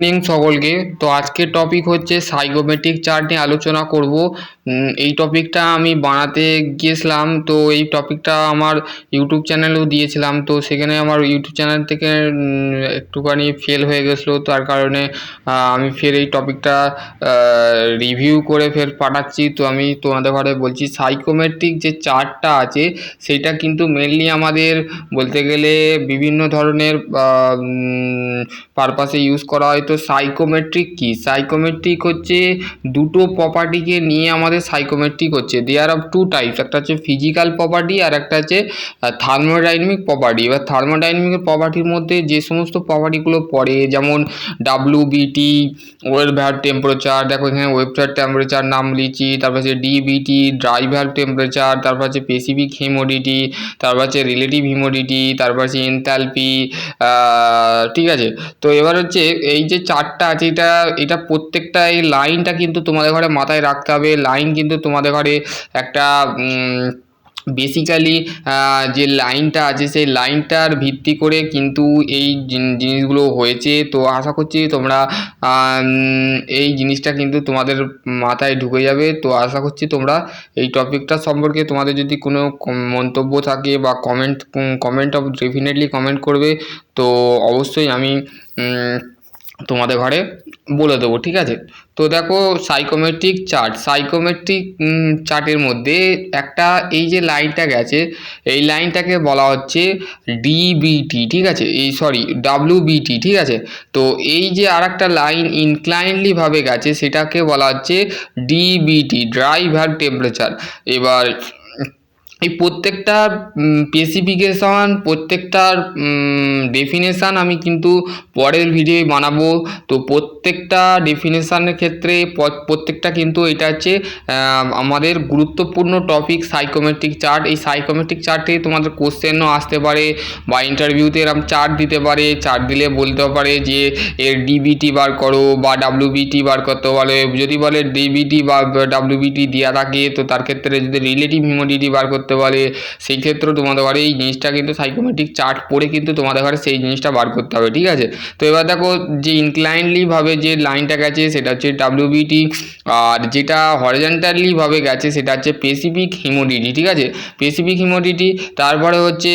Evening সকলকে। তো আজকের টপিক হচ্ছে সাইকোমেট্রিক চার্ট নিয়ে আলোচনা করব। এই টপিকটা আমি বানাতে গিয়েছিলাম। তো এই টপিকটা আমার ইউটিউব চ্যানেলেও দিয়েছিলাম। তো সেখানে আমার ইউটিউব চ্যানেল থেকে একটুখানি ফেল হয়ে গেছিল। তার কারণে আমি ফের এই টপিকটা রিভিউ করে ফের পাঠাচ্ছি। তো আমি তোমাদের ঘরে বলছি সাইকোমেট্রিক যে চার্টটা আছে, সেটা কিন্তু মেনলি আমাদের বলতে গেলে বিভিন্ন ধরনের পারপাসে ইউজ করা হয়। তো সাইকোমেট্রিক কি? সাইকোমেট্রিক হচ্ছে দুটো প্রপার্টিকে নিয়ে আমাদের সাইকোমেট্রিক হচ্ছে। দেয়ার অফ টু টাইপস একটা হচ্ছে ফিজিক্যাল প্রপার্টি আর একটা হচ্ছে থার্মোডাইনামিক প্রপার্টি এবার থার্মোডাইনামিক প্রপার্টির মধ্যে যে সমস্ত প্রপার্টিগুলো পড়ে, যেমন ডাব্লু বিটি ওয়েল ভ্যাল টেম্পারেচার দেখো এখানে ওয়েবসাইট টেম্পারেচার নাম লিখি তারপর হচ্ছে ডিবিটি ড্রাই ভ্যাল টেম্পারেচার তারপর হচ্ছে স্পেসিফিক হিউমিডিটি তারপর হচ্ছে রিলেটিভ হিউমিডিটি তারপর হচ্ছে এনথালপি ঠিক আছে? তো এবার হচ্ছে এই যে চারটা আছে, এটা এটা প্রত্যেকটা এই লাইনটা কিন্তু তোমাদের ঘরে মাথায় রাখতে হবে। লাইন কিন্তু তোমাদের ঘরে একটা বেসিক্যালি যে লাইনটা আছে, সেই লাইনটার ভিত্তি করে কিন্তু এই জিনিসগুলো হয়েছে। তো আশা করছি তোমরা এই জিনিসটা কিন্তু তোমাদের মাথায় ঢুকে যাবে। তো আশা করছি তোমরা এই টপিকটা সম্পর্কে তোমাদের যদি কোনো মন্তব্য থাকে বা comment comment of definitely comment করবে। তো অবশ্যই আমি তোমাদের ঘরে বলে দেবো, ঠিক আছে? তো দেখো সাইকোমেট্রিক চার্ট সাইকোমেট্রিক চার্টের মধ্যে একটা এই যে লাইনটা গেছে, এই লাইনটাকে বলা হচ্ছে ডিবিটি ঠিক আছে? এই সরি ডাব্লিউবিটি ঠিক আছে? তো এই যে আর একটা লাইন ইনক্লাইনলি ভাবে গেছে, সেটাকে বলা হচ্ছে ডিবিটি ড্রাইভার টেম্পারেচার এবার এই প্রত্যেকটা স্পেসিফিকেশান প্রত্যেকটার ডেফিনেশান আমি কিন্তু পরের ভিডিও বানাবো। তো প্রত্যেকটা ডেফিনেশানের ক্ষেত্রে প্রত্যেকটা কিন্তু এটা হচ্ছে আমাদের গুরুত্বপূর্ণ টপিক সাইকোমেট্রিক চার্ট এই সাইকোমেট্রিক চার্টে তোমাদের কোশ্চেনও আসতে পারে বা ইন্টারভিউতে এরকম চার্ট দিতে পারে। চার্ট দিলে বলতে পারে যে, এর ডিবিটি বার করো বা ডাব্লিউবিটি বার করতে বলে যদি বলে ডিবিটি বা ডাব্লিউবিটি দেওয়া থাকে, তো তার ক্ষেত্রে যদি রিলেটিভ হিউমিডিটি বার করতে বলে সেই ক্ষেত্রেও তোমাদের ঘরে এই জিনিসটা কিন্তু সাইকোমেট্রিক চার্ট পড়ে কিন্তু তোমাদের ঘরে সেই জিনিসটা বার করতে হবে, ঠিক আছে? তো এবার দেখো যে ইনক্লাইনলি ভাবে যে লাইনটা গেছে, সেটা হচ্ছে ডাব্লিউবিটি আর যেটা হরিজেন্টালি ভাবে গেছে, সেটা হচ্ছে স্পেসিফিক হিমোডিটি ঠিক আছে? স্পেসিফিক হিমোডিটি তারপরে হচ্ছে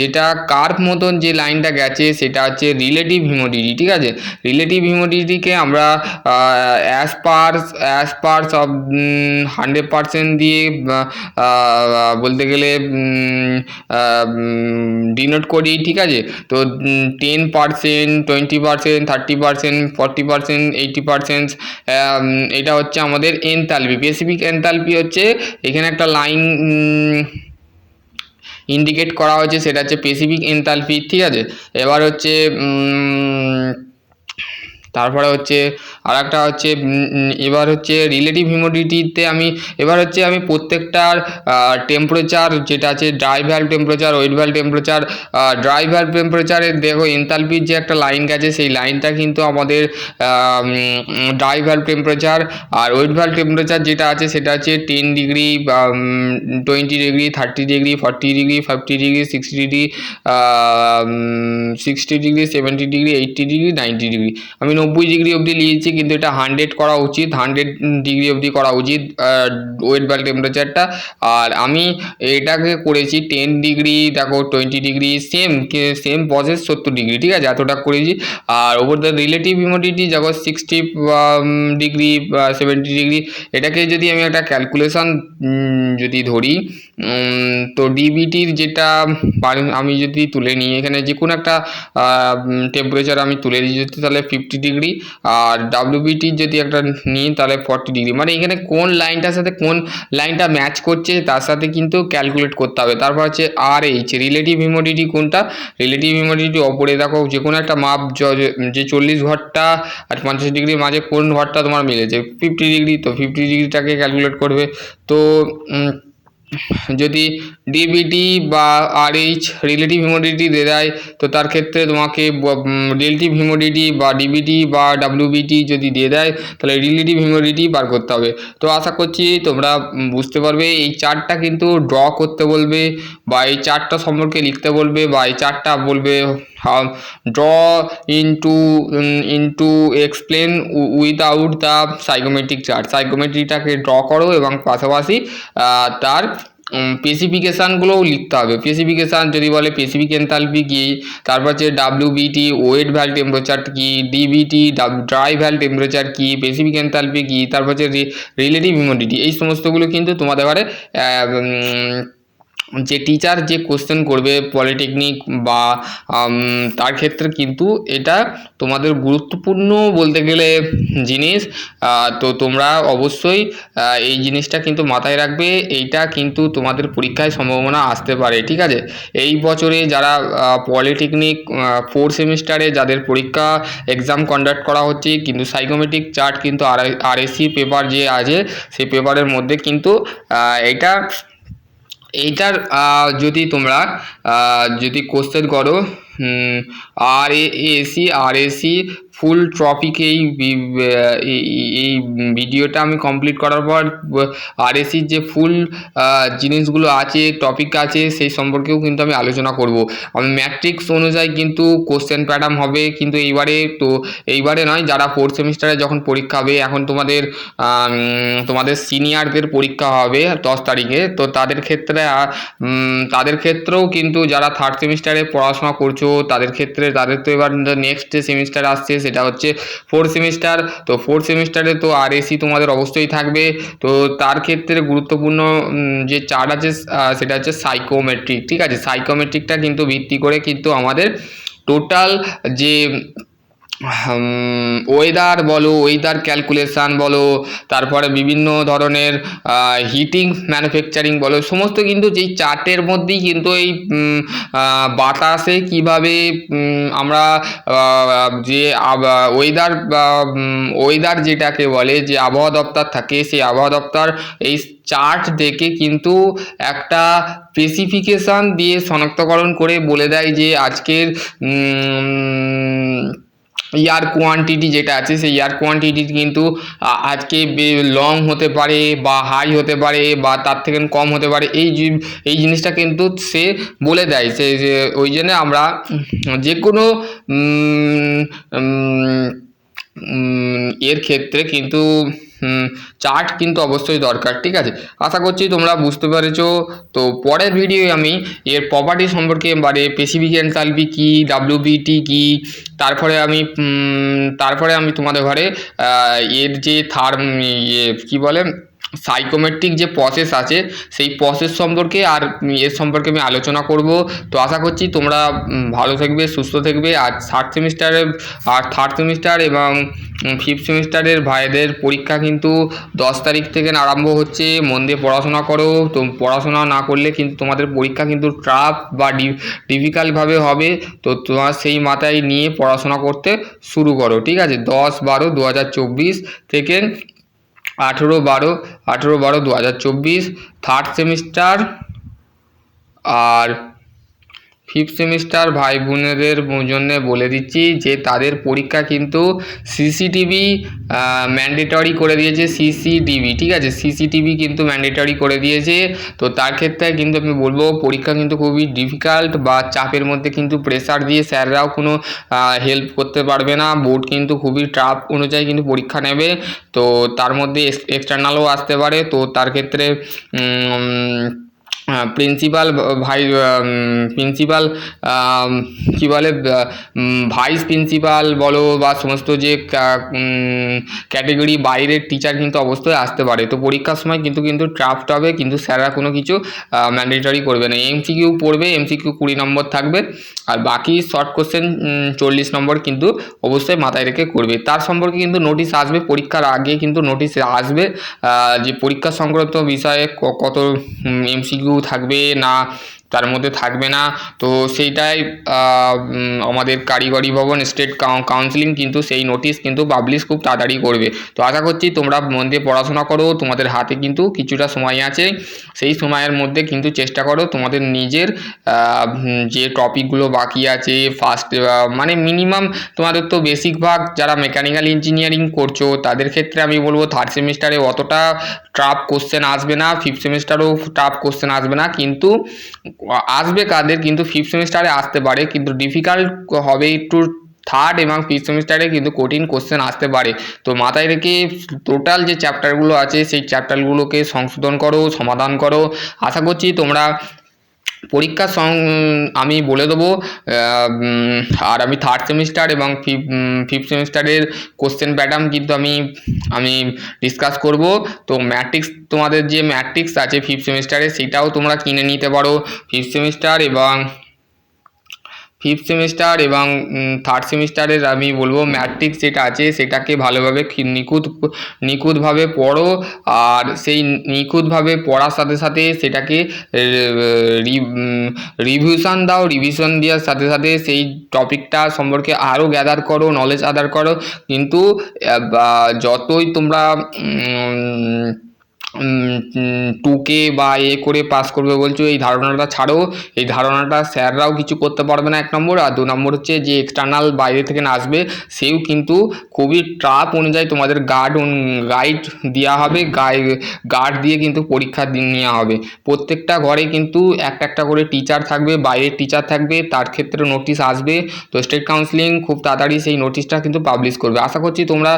যেটা কার্ভ মতন যে লাইনটা গেছে, সেটা হচ্ছে রিলেটিভ হিমোডিটি ঠিক আছে? রিলেটিভ হিমোডিটিকে আমরা as per as parts of hundred percent দিয়ে বলতে গেলে ডিনোট করি, ঠিক আছে? তো ten percent twenty percent thirty percent forty percent eighty percent এটা হচ্ছে আমাদের এনতালপি স্পেসিফিক এনতালপি হচ্ছে, এখানে একটা লাইন ইন্ডিকেট করা হয়েছে, সেটা হচ্ছে স্পেসিফিক এনতালপি ঠিক আছে? এবার হচ্ছে তারপরে হচ্ছে আর একটা হচ্ছে এবার হচ্ছে রিলেটিভ হিউমিডিটিতে আমি, এবার হচ্ছে আমি প্রত্যেকটার টেম্পারেচার যেটা আছে ড্রাই ভ্যাল টেম্পারেচার ওয়েট ভ্যাল টেম্পারেচার ড্রাই ভ্যাল টেম্পারেচারে দেখো এনতালপির যে একটা লাইন গেছে, সেই লাইনটা কিন্তু আমাদের ড্রাই ভ্যাল টেম্পারেচার আর ওয়েট ভ্যাল টেম্পারেচার যেটা আছে, সেটা হচ্ছে ten degree twenty degree thirty degree forty degree fifty degree sixty degree sixty degree seventy degree eighty degree ninety degree আমি নব্বই ডিগ্রি অবধি নিয়েছি, কিন্তু এটা হান্ড্রেড করা উচিত হান্ড্রেড ডিগ্রি অবধি করা উচিত ওয়েট ভ্যাল টেম্পারেচারটা আর আমি এটাকে করেছি টেন ডিগ্রি, দেখো twenty degree same same process সত্তর ডিগ্রি, ঠিক আছে? এতটা করেছি। আর ওপর দ্য রিলেটিভ হিউমিডিটি যখন সিক্সটি ডিগ্রি সেভেন্টি ডিগ্রি, এটাকে যদি আমি একটা ক্যালকুলেশন যদি ধরি তো ডিবিটির যেটা আমি যদি তুলে নিই, এখানে যে কোনো একটা টেম্পারেচার আমি তুলে দিই যদি তাহলে ফিফটি ডিগ্রি আর ডাব্লিউবিটির যদি একটা নিই তাহলে ফর্টি ডিগ্রি। মানে এখানে কোন লাইনটার সাথে কোন লাইনটা ম্যাচ করছে তার সাথে কিন্তু ক্যালকুলেট করতে হবে। তারপর হচ্ছে আর এইচ রিলেটিভ হিউমিডিটি কোনটা? রিলেটিভ হিউমিডিটি ওপরে দেখো যে কোনো একটা মাপ য- চল্লিশ ঘরটা আর পঞ্চাশ ডিগ্রির মাঝে কোন ঘরটা তোমার মিলেছে? ফিফটি ডিগ্রি, তো ফিফটি ডিগ্রিটাকে ক্যালকুলেট করবে। তো যদি ডিবিটি বা আরএইচ রিলেটিভ হিউমিডিটি দিয়ে দেয়, তো তার ক্ষেত্রে তোমাকে রিলেটিভ হিউমিডিটি বা ডিবিটি বা ডাব্লিউবিটি যদি দিয়ে দেয়, তাহলে রিলেটিভ হিউমিডিটি বার করতে হবে। তো আশা করছি তোমরা বুঝতে পারবে, এই চার্টটা কিন্তু ড্র করতে বলবে, বা এই চার্টটা সম্পর্কে লিখতে বলবে, বা এই চার্টটা বলবে draw into into explain without the psychometric chart সাইকোমেট্রিটাকে draw করো এবং পাশাপাশি তার স্পেসিফিকেশানগুলোও লিখতে হবে। স্পেসিফিকেশান যদি বলে স্পেসিফিক এনথালপি কী, তারপর হচ্ছে ডাব্লিউবিটি ওয়েট ভ্যাল টেম্পারেচার কী ডিবিটি ড্রাই ভ্যাল টেম্পারেচার কী স্পেসিফিক এনথালপি কী, তারপর হচ্ছে রিলেটিভ হিউমিডিটি এই সমস্তগুলো কিন্তু তোমাদের এবারে যে টিচার যে কোশ্চেন করবে পলিটেকনিক বা তার ক্ষেত্রে কিন্তু এটা তোমাদের গুরুত্বপূর্ণ বলতে গেলে জিনিস। তো তোমরা অবশ্যই এই জিনিসটা কিন্তু মাথায় রাখবে। এইটা কিন্তু তোমাদের পরীক্ষায় সম্ভাবনা আসতে পারে, ঠিক আছে? এই বছরে যারা পলিটেকনিক ফোর সেমিস্টারে যাদের পরীক্ষা এক্সাম কন্ডাক্ট করা হচ্ছে, কিন্তু সাইকোমেট্রিক চার্ট কিন্তু আর আরএসসি পেপার যে আছে সেই পেপারের মধ্যে কিন্তু এটা এইটার যদি তোমরা যদি কোশ্চেন করো R A AC R AC full topic এই ভিডিওটা আমি কমপ্লিট করার পর আর এসির যে ফুল জিনিসগুলো আছে টপিক আছে, সেই সম্পর্কেও কিন্তু আমি আলোচনা করব। আমি ম্যাট্রিক্স অনুযায়ী কিন্তু কোশ্চেন প্যাটার্ন হবে, কিন্তু এইবারে তো, এইবারে নয়, যারা ফোর্থ সেমিস্টারে যখন পরীক্ষা হবে, এখন তোমাদের তোমাদের সিনিয়রদের পরীক্ষা হবে দশ তারিখে, তো তাদের ক্ষেত্রে তাদের ক্ষেত্রেও কিন্তু যারা থার্ড সেমিস্টারে পড়াশোনা করছ, তাদের ক্ষেত্রে তাদের তো এবার নেক্সট সেমিস্টার আসছে সেটা হচ্ছে ফোর্থ সেমিস্টার তো ফোর্থ সেমিস্টারে তো আর এসি তোমাদের অবশ্যই থাকবে। তো তার ক্ষেত্রে গুরুত্বপূর্ণ যে চার্ট আছে সেটা হচ্ছে সাইকোমেট্রিক ঠিক আছে? সাইকোমেট্রিকটা কিন্তু ভিত্তি করে কিন্তু আমাদের টোটাল যে ওয়েদার বলো ওয়েদার ক্যালকুলেশান বলো, তারপরে বিভিন্ন ধরনের হিটিং ম্যানুফ্যাকচারিং বলো, সমস্ত কিন্তু যেই চার্টের মধ্যেই কিন্তু এই বাতাসে কীভাবে আমরা যে ওয়েদার ওয়েদার যেটাকে বলে, যে আবহাওয়া দপ্তর থাকে, সেই আবহাওয়া দপ্তর এই চার্ট দেখে কিন্তু একটা স্পেসিফিকেশান দিয়ে শনাক্তকরণ করে বলে দেয় যে আজকের ইয়ার কোয়ান্টিটি যেটা আছে, সেই ইয়ার কোয়ান্টিটি কিন্তু আজকে লং হতে পারে বা হাই হতে পারে বা তার থেকে কম হতে পারে, এই এই জিনিসটা কিন্তু সে বলে দেয়। সে ওই জন্য আমরা যে কোনো এর ক্ষেত্রে কিন্তু চার্ট কিন্তু অবশ্যই দরকার, ঠিক আছে? আশা করছি তোমরা বুঝতে পেরেছ। তো পরের ভিডিও আমি এর প্রপার্টি সম্পর্কে বারে স্পেসিফিক এনথালপি কী ডাব্লিউবিটি কী, তারপরে আমি তারপরে আমি তোমাদের ঘরে এর যে থার্ম ইয়ে কী বলে? সাইকোমেট্রিক যে প্রসেস আছে, সেই প্রসেস সম্পর্কে আর এর সম্পর্কে আমি আলোচনা করব। তো আশা করছি তোমরা ভালো থাকবে, সুস্থ থাকবে। আর থার্ড সেমিস্টারে আর থার্ড সেমিস্টার এবং ফিফথ সেমিস্টারের ভাইদের পরীক্ষা কিন্তু দশ তারিখ থেকে আরম্ভ হচ্ছে। মন দিয়ে পড়াশোনা করো। তো পড়াশোনা না করলে কিন্তু তোমাদের পরীক্ষা কিন্তু ট্রাফ বা ডিফিকাল্টভাবে হবে। তো তোমার সেই মাথায় নিয়ে পড়াশোনা করতে শুরু করো, ঠিক আছে? দশ বারো দু থেকে আঠেরো বারো আঠেরো বারো দু হাজার চব্বিশ থার্ড সেমিস্টার আর ফিফথ সেমিস্টার ভাই বোনেদের জন্য বলে দিচ্ছি যে তাদের পরীক্ষা কিন্তু সিসিটিভি ম্যান্ডেটরি করে দিয়েছে সিসিটিভি ঠিক আছে? সিসিটিভি কিন্তু ম্যান্ডেটরি করে দিয়েছে। তো তার ক্ষেত্রে কিন্তু আমি বলব, পরীক্ষা কিন্তু খুবই ডিফিকাল্ট বা চাপের মধ্যে কিন্তু প্রেসার দিয়ে স্যাররাও কোনো হেল্প করতে পারবে না। বোর্ড কিন্তু খুবই টাফ অনুযায়ী কিন্তু পরীক্ষা নেবে। তো তার মধ্যে এক্সটার্নালও আসতে পারে। তো তার ক্ষেত্রে প্রিন্সিপাল ভাই প্রিন্সিপাল কী বলে ভাইস প্রিন্সিপাল বলো বা সমস্ত যে ক্যাটেগরি বাইরের টিচার কিন্তু অবশ্যই আসতে পারে। তো পরীক্ষার সময় কিন্তু কিন্তু ট্রাফট হবে, কিন্তু স্যাররা কোনো কিছু ম্যান্ডেটরি করবে না। এমসিকিউ পড়বে এমসিকিউ কুড়ি নম্বর থাকবে, আর বাকি শর্ট কোশ্চেন চল্লিশ নম্বর কিন্তু অবশ্যই মাথায় রেখে করবে। তার সম্পর্কে কিন্তু নোটিশ আসবে, পরীক্ষার আগে কিন্তু নোটিশ আসবে যে পরীক্ষা সংক্রান্ত বিষয়ে কত এমসিকিউ থাকবে না তার মধ্যে থাকবে না। তো সেইটাই আমাদের কারিগরি ভবন স্টেট কাউন্সিলিং কিন্তু সেই নোটিশ কিন্তু পাবলিশ খুব তাড়াতাড়ি করবে। তো আশা করছি তোমরা মন দিয়ে পড়াশোনা করো, তোমাদের হাতে কিন্তু কিছুটা সময় আছে। সেই সময়ের মধ্যে কিন্তু চেষ্টা করো তোমাদের নিজের যে টপিকগুলো বাকি আছে ফার্স্ট মানে মিনিমাম তোমাদের তো বেসিক ভাগ যারা মেকানিক্যাল ইঞ্জিনিয়ারিং করছ, তাদের ক্ষেত্রে আমি বলব থার্ড সেমিস্টারে অতটা টাফ কোশ্চেন আসবে না ফিফথ সেমিস্টারেও টাফ কোশ্চেন আসবে না। কিন্তু আসবে কাদের, কিন্তু ফিফথ সেমিস্টারে আসতে পারে, কিন্তু ডিফিকাল্ট হবে একটু থার্ড এবং ফিফথ সেমিস্টারে কিন্তু কঠিন কোশ্চেন আসতে পারে। তো মাথায় রেখে টোটাল যে চ্যাপ্টারগুলো আছে, সেই চ্যাপ্টারগুলোকে সংশোধন করো, সমাধান করো। আশা করছি তোমরা পরীক্ষার সং, আমি বলে দেবো আর আমি থার্ড সেমিস্টার এবং ফিফ ফিফথ সেমিস্টারের কোশ্চেন প্যাটার্ন কিন্তু আমি আমি ডিসকাস করব। তো ম্যাট্রিক্স তোমাদের যে ম্যাট্রিক্স আছে ফিফথ সেমিস্টারে সেটাও তোমরা কিনে নিতে পারো। ফিফথ সেমিস্টার এবং ফিফথ সেমিস্টার এবং থার্ড সেমিস্টারের আমি বলব ম্যাট্রিক্স যেটা আছে সেটাকে ভালোভাবে নিখুঁত, নিখুঁতভাবে পড়ো আর সেই নিখুঁতভাবে পড়ার সাথে সাথে সেটাকে রিভিশন দাও রিভিশন দেওয়ার সাথে সাথে সেই টপিকটা সম্পর্কে আরও গ্যাদার করো নলেজ আদার করো। কিন্তু যতই তোমরা টুকে বা এ করে পাস করবে বলছো, এই ধারণাটা ছাড়ো। এই ধারণাটা স্যাররাও কিছু করতে পারবে না এক নম্বর। আর দু নম্বর হচ্ছে যে এক্সটার্নাল বাইরে থেকে না আসবে, সেও কিন্তু খুবই ট্রাপ অনুযায়ী তোমাদের গার্ড গাইড দেওয়া হবে গার্ড দিয়ে কিন্তু পরীক্ষা নেওয়া হবে। প্রত্যেকটা ঘরে কিন্তু একটা একটা করে টিচার থাকবে, বাইরের টিচার থাকবে, তার ক্ষেত্রে নোটিশ আসবে। তো স্টেট কাউন্সিলিং খুব তাড়াতাড়ি সেই নোটিশটা কিন্তু পাবলিশ করবে। আশা করছি তোমরা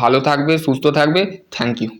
ভালো থাকবে, সুস্থ থাকবে। Thank you